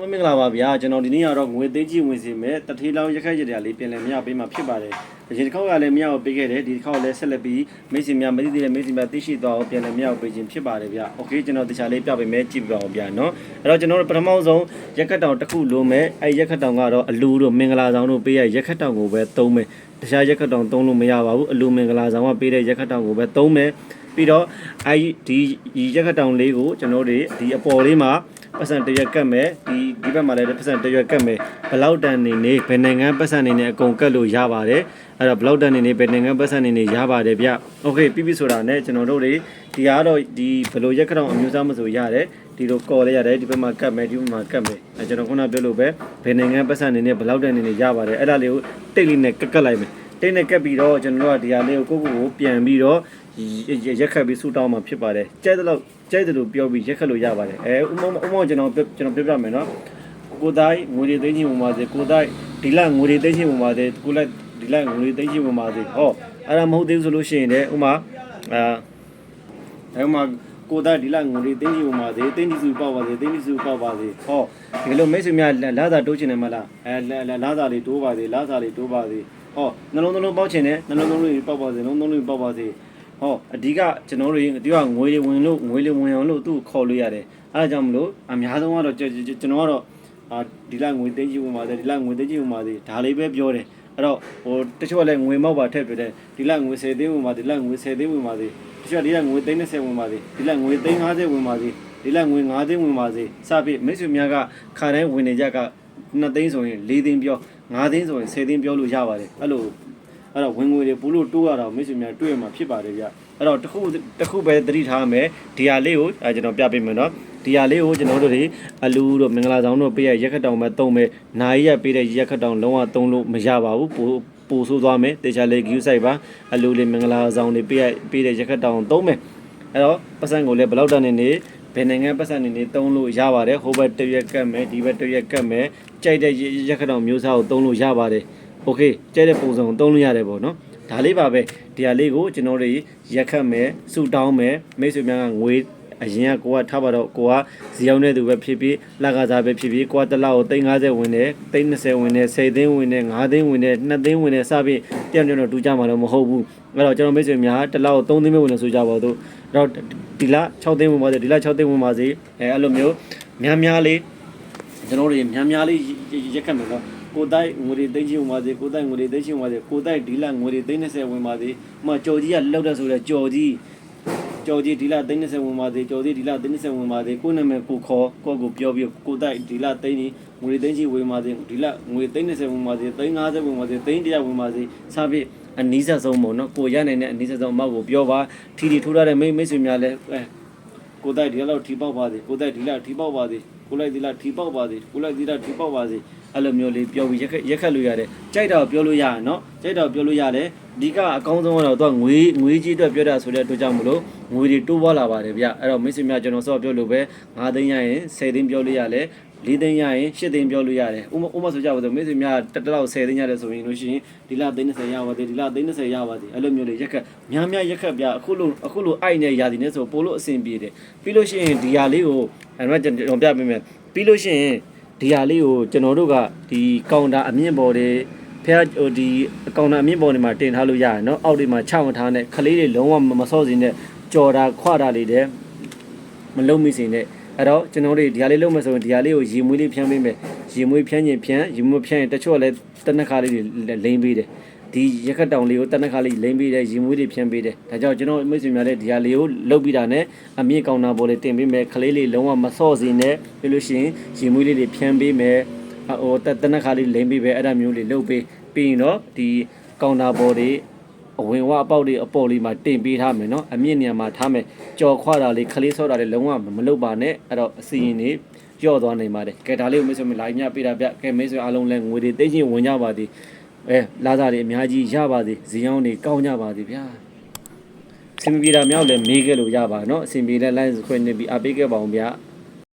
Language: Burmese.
မင်္ဂလာပါဗျာကျွန်တော်ဒီနေ့ကတော့ငွေသိန်းကြီးဝင်စီမဲ့တထေးလောင်းရက်ခက်ရတဲ့လေးပြင်လည်မြပေးမှာဖြစ်ပါတယ်အရင်တစ်ခေါက်ကလည်းမြကိုပေးခဲ့တယ်ဒီတစ်ခေါက်လည်းဆက်လက်ပြီးမိတ်ဆွေများမသိသေးတဲ့မိတ်ဆွေများသိရှိသွားအောင်ပြင်လည်မြကိုပေးခြင်းဖြစ်ပါတယ်ဗျာโอเคကျွန်တော်တခြားလေးပြပေးမယ်ကြည့်ပြပါအောင်ဗျာနော်အဲ့တော့ကျွန်တော်တို့ပထမဆုံးရက်ခက်တောင်တစ်ခုလုံးမဲ့အဲ့ရက်ခက်တောင်ကတော့အလူတို့မင်္ဂလာဆောင်တို့ပေးရရက်ခက်တောင်ကိုပဲသုံးမယ်တခြားရက်ခက်တောင်သုံးလို့မရပါဘူးအလူမင်္ဂလာဆောင်ကပေးတဲ့ရက်ခက်တောင်ကိုပဲသုံးမယ်ပြီးတော့အဲဒီရက်ခက်တောင်လေးကိုကျွန်တော်တို့ဒီအပေါ်လေးမှာ ပတ်စံတရက်ကတ်မယ်ဒီဒီဘက်မှာလည်းပတ်စံတရက်ကတ်မယ်ဘလောက်တန်နေနေဘယ်နိုင်ငံပတ်စံနေနေအကုန်ကတ်လို့ရပါတယ်အဲ့တော့ဘလောက်တန်နေနေဘယ်နိုင်ငံပတ်စံနေနေရပါတယ်ဗျโอเคပြီးပြီဆိုတာနဲ့ကျွန်တော်တို့တွေဒီကတော့ဒီဘလို့ရက်ကတော့အမျိုးသားမဆိုရတယ်ဒီလိုကော်လေးရတယ်ဒီဘက်မှာကတ်မယ်ဒီဘက်မှာကတ်မယ်အဲကျွန်တော်ခုနပြောလို့ပဲဘယ်နိုင်ငံပတ်စံနေနေဘလောက်တန်နေနေရပါတယ်အဲ့ဒါလေးကိုတိတ်လေးနဲ့ကတ်ကတ်လိုက်မယ် တိတ်နဲ့ကတ်ပြီးတော့ကျွန်တော်တို့ကဒီဟာလေးကိုကိုကိုကိုပြန်ပြီးတော့ရက်ခတ်ပြီးဆူတောင်းမှာဖြစ်ပါတယ်ကျဲတဲ့လောက်ကျဲတယ်လို့ပြောပြီးရက်ခတ်လို့ရပါတယ်အဲဥမဥမကျွန်တော်ကျွန်တော်ပြောပြမယ်နော်ကိုတိုင်းငွေတွေသိချင်းပုံပါစေကိုတိုင်းဒီလငွေတွေသိချင်းပုံပါစေကိုလိုက်ဒီလငွေတွေသိချင်းပုံပါစေဟောအဲ့ဒါမဟုတ်သေးဘူးဆိုလို့ရှိရင်လည်းဥမာအာအဲ့မှာကိုတိုင်းဒီလငွေတွေသိချင်းပုံပါစေသိချင်းစုပေါ့ပါစေသိချင်းစုပေါ့ပါစေဟောဒီလိုမိတ်ဆွေများလာသာတိုးချင်တယ်မလားအဲလာသာလေးတိုးပါစေလာသာလေးတိုးပါစေ ဟောနှလုံးသွင်းပေါက်ချင်တယ်နှလုံးသွင်းလို့ပေါက်ပါစေနှလုံးသွင်းလို့ပေါက်ပါစေဟောအဓိကကျွန်တော်တို့ဒီကငွေတွေဝင်လို့ငွေတွေဝင်အောင်လို့သူ့ခေါ်လို့ရတယ်အဲဒါကြောင့်မလို့အများဆုံးကတော့ကျွန်တော်ကတော့အာဒီလငွေသိန်းကြီးဝင်ပါစေဒီလငွေသိန်းကြီးဝင်ပါစေဒါလေးပဲပြောတယ်အဲ့တော့ဟိုတချို့ကလည်းငွေမောက်ပါထည့်ပြတယ်ဒီလငွေ10သိန်းဝင်ပါဒီလငွေ10သိန်းဝင်ပါစေတချို့ကဒီလငွေသိန်း30ဝင်ပါစေဒီလငွေသိန်း50ဝင်ပါစေဒီလငွေ9သိန်းဝင်ပါစေစပြီးမိတ်ဆွေများကခါတိုင်းဝင်နေကြက 2သိန်းဆိုရင်4သိန်းပြော9သိန်းဆိုရင်10သိန်းပြောလို့ရပါတယ်အဲ့လိုအဲ့တော့ဝင်ငွေတွေပို့လို့တိုးရတော့မိတ်ဆွေများတွေ့ရမှာဖြစ်ပါတယ်ဗျအဲ့တော့တစ်ခုတစ်ခုပဲသတိထားမယ်ဒီဟာလေးကိုအဲကျွန်တော်ပြပေးမယ်နော်ဒီဟာလေးကိုကျွန်တော်တို့တွေအလူတို့မင်္ဂလာဆောင်တို့ပေးရရက်ခတ်တောင်ပဲသုံးမယ်နိုင်ရက်ပေးတဲ့ရက်ခတ်တောင်လုံးဝသုံးလို့မရပါဘူးပို့ပို့ဆိုးသွားမယ်တေချာလေးဂယူးဆိုင်ပါအလူလေးမင်္ဂလာဆောင်တွေပေးရပေးတဲ့ရက်ခတ်တောင်သုံးမယ်အဲ့တော့ပတ်စံကိုလည်းဘယ်လောက်တန်နေနေ ဘယ်နိုင်ငံပတ်စံနေနေသုံးလို့ရပါတယ်ဟိုဘက်တစ်ရက်ကတ်မယ်ဒီဘက်တစ်ရက်ကတ်မယ်ကြိုက်တဲ့ရက်ခတ်တောင်မျိုးစားကိုသုံးလို့ရပါတယ်โอเคကြိုက်တဲ့ပုံစံကိုသုံးလို့ရတယ်ပေါ့နော်ဒါလေးပါပဲဒီဟာလေးကိုကျွန်တော်တို့ရက်ခတ်မယ်ဆူတောင်းမယ်မိတ်ဆွေများကငွေအရင်ကကိုကထားပါတော့ကိုကဇီယောင်းတဲ့သူပဲဖြစ်ဖြစ်လက်ကစားပဲဖြစ်ဖြစ်ကိုကတစ်လောက်ကို350ဝင်တယ်320ဝင်တယ်10သိန်းဝင်တယ်5သိန်းဝင်တယ်2သိန်းဝင်တယ်စပြီးတယောက်တယောက်တော့တူကြမှာတော့မဟုတ်ဘူးအဲ့တော့ကျွန်တော်မိတ်ဆွေများတစ်လောက်3သိန်းပဲဝင်လို့ဆိုကြပါတော့အဲ့ တော့ဒီလ6သိန်းဝင်ပါစေဒီလ6သိန်းဝင်ပါစေအဲအဲ့လိုမျိုးများများလေးကျွန်တော်တို့များများလေးရက်ခတ်မယ်နော်ကိုတိုက်ငွေတွေသိန်းချင်းဝင်ပါစေကိုတိုက်ငွေတွေသိန်းချင်းဝင်ပါစေကိုတိုက်ဒီလငွေတွေသိန်း30ဝင်ပါစေဟိုကြော်ကြီးကလောက်တဲ့ဆိုတော့ကြော်ကြီးကြော်ကြီးဒီလသိန်း30ဝင်ပါစေကြော်ကြီးဒီလသိန်း30ဝင်ပါစေကိုနာမည်ကိုခေါ်ကိုကိုပြောပြီးကိုတိုက်ဒီလသိန်းကြီးငွေသိန်းချင်းဝင်ပါစေဒီလငွေသိန်း30ဝင်ပါစေသိန်း50ဝင်ပါစေသိန်း100ဝင်ပါစေစပြီး အနည်းဆက်ဆုံးပေါ့နော်ကိုရနိုင်တဲ့အနည်းဆက်ဆုံးအမောက်ကိုပြောပါထီထီထိုးထားတဲ့မိတ်မိတ်ဆွေများလည်းအဲကိုတိုက်ဒီလောက်ထီပေါက်ပါစေကိုတိုက်ဒီလထီပေါက်ပါစေကိုလိုက်ဒီလထီပေါက်ပါစေကိုလိုက်ဒီလထီပေါက်ပါစေအဲ့လိုမျိုးလေးပြောပြီးရက်ခက်ရက်ခက်လို့ရတယ်ကြိုက်တော့ပြောလို့ရတယ်နော်ကြိုက်တော့ပြောလို့ရတယ်အဓိကအကောင်းဆုံးကတော့သူကငွေငွေကြီးအတွက်ပြောတာဆိုတဲ့အတွက်ကြောင့်မလို့ငွေတွေတိုးပွားလာပါတယ်ဗျအဲ့တော့မိတ်ဆွေများကျွန်တော်ဆော့ပြောလို့ပဲ9သိန်းရရင်10သိန်းပြောလို့ရတယ် 4သိန်းရရင်8သိန်းပြောလို့ရတယ်ဥမဥမဆိုကြပါစို့မိတ်ဆွေများတက်တော့10သိန်းရတယ်ဆိုရင်လို့ရှိရင်ဒီလသိန်း30ရပါသေးဒီလသိန်း30ရပါသေးအဲ့လိုမျိုးလေးရက်ခက်များများရက်ခက်ပြအခုလိုအခုလိုအိုက်နေရာဒီနဲ့ဆိုပို့လို့အဆင်ပြေတယ်ပြီးလို့ရှိရင်ဒီဟာလေးကိုအဲ့တော့ကျွန်တော်ပြပေးမယ်ပြီးလို့ရှိရင်ဒီဟာလေးကိုကျွန်တော်တို့ကဒီကောင်တာအမြင့်ပေါ်တွေဖះဟိုဒီအကောင်တာအမြင့်ပေါ်တွေမှာတင်ထားလို့ရတယ်เนาะအောက်တွေမှာချမထားနဲ့ခလေးတွေလုံးဝမဆော့စင်းနဲ့ကြော်တာခွတာလေးတဲ့မလုံးမိစင်နဲ့ အဲ့တော့ကျွန်တော်တို့ဒီဟာလေးလုံးမဆိုရင်ဒီဟာလေးကိုရေမွေးလေးဖြန်းပေးမယ်ရေမွေးဖြန်းရင်ဖြန်းရေမွေးဖြန်းရင်တချို့ကလည်းတနက်ခါလေးတွေလိမ့်ပေးတယ်ဒီရက်ခတ်တောင်လေးကိုတနက်ခါလေးလိမ့်ပေးတယ်ရေမွေးတွေဖြန်းပေးတယ်ဒါကြောင့်ကျွန်တော်မိတ်ဆွေများလည်းဒီဟာလေးကိုလုတ်ပြီးတာနဲ့အမြင့်ကောင်တာပေါ်လေးတင်ပေးမယ်ခလေးလေးလုံးဝမဆော့စင်းနဲ့ပြီးလို့ရှိရင်ရေမွေးလေးတွေဖြန်းပေးမယ်ဟိုတနက်ခါလေးလိမ့်ပေးပဲအဲ့ဒါမျိုးလေးလုတ်ပေးပြီးရင်တော့ဒီကောင်တာပေါ်တွေ အဝင်ဝအပေါက်တွေအပေါ်လေးမှာတင်ပေးထားမယ်နော်အမြင့်နေရာမှာထားမယ်ကြော်ခွာတာလေးခလေးဆော့တာလေးလုံးဝမလုပ်ပါနဲ့အဲ့တော့အစီရင်နေကြော့သွားနိုင်ပါတယ်ကဲဒါလေးကိုမိတ်ဆွေမလိုက်မြပေးတာဗျကဲမိတ်ဆွေအားလုံးလည်းငွေတွေသိချင်းဝင်ကြပါသည်အဲလာစားတွေအများကြီးရပါသည်ဇီယောင်းတွေကောင်းကြပါသည်ဗျာအဆင်ပြေတာမြောက်လည်းမေးခဲ့လို့ရပါနော်အဆင်ပြေတဲ့ line ခွင့်နေပြီးအပေးခဲ့ပါအောင်ဗျာ